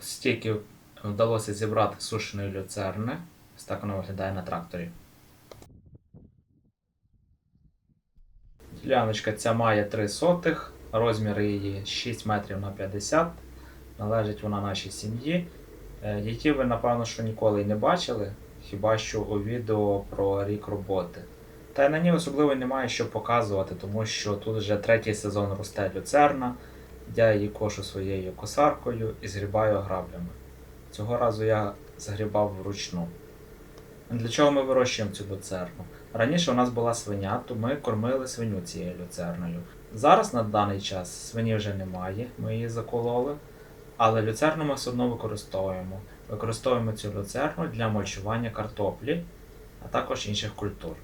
Стільки вдалося зібрати сушеної люцерни. Ось так воно виглядає на тракторі. Діляночка ця має 3 сотих, розмір її 6 метрів на 50. Належить вона нашій сім'ї. Е, Її ви, напевно, що ніколи не бачили, хіба що у відео про рік роботи. Та й на ній особливо немає що показувати, тому що тут вже третій сезон росте люцерна. Я її кошу своєю косаркою і згрібаю граблями. Цього разу я згрібав вручну. Для чого ми вирощуємо цю люцерну? Раніше у нас була свиня, то ми кормили свиню цією люцерною. Зараз на даний час свині вже немає, ми її закололи, але люцерну ми все одно використовуємо. Використовуємо цю люцерну для мульчування картоплі, а також інших культур.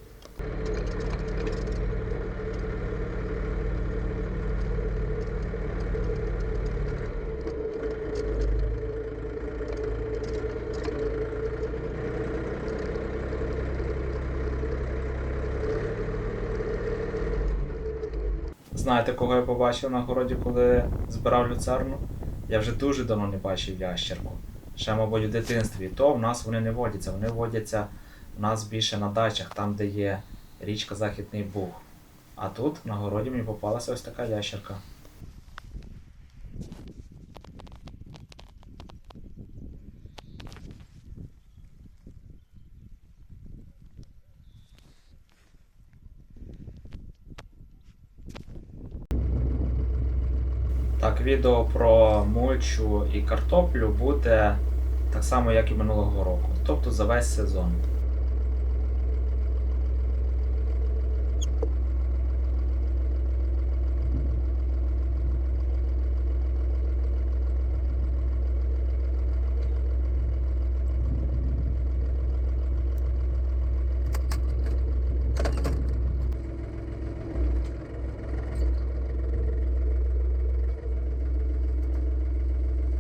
Знаєте, кого я побачив на городі, коли збирав люцерну? Я вже дуже давно не бачив ящерку. Ще, мабуть, у дитинстві. То в нас вони не водяться. Вони водяться у нас більше на дачах, там, де є річка Західний Буг. А тут на городі мені попалася ось така ящерка. Так, відео про мульчу і картоплю буде так само, як і минулого року, тобто за весь сезон.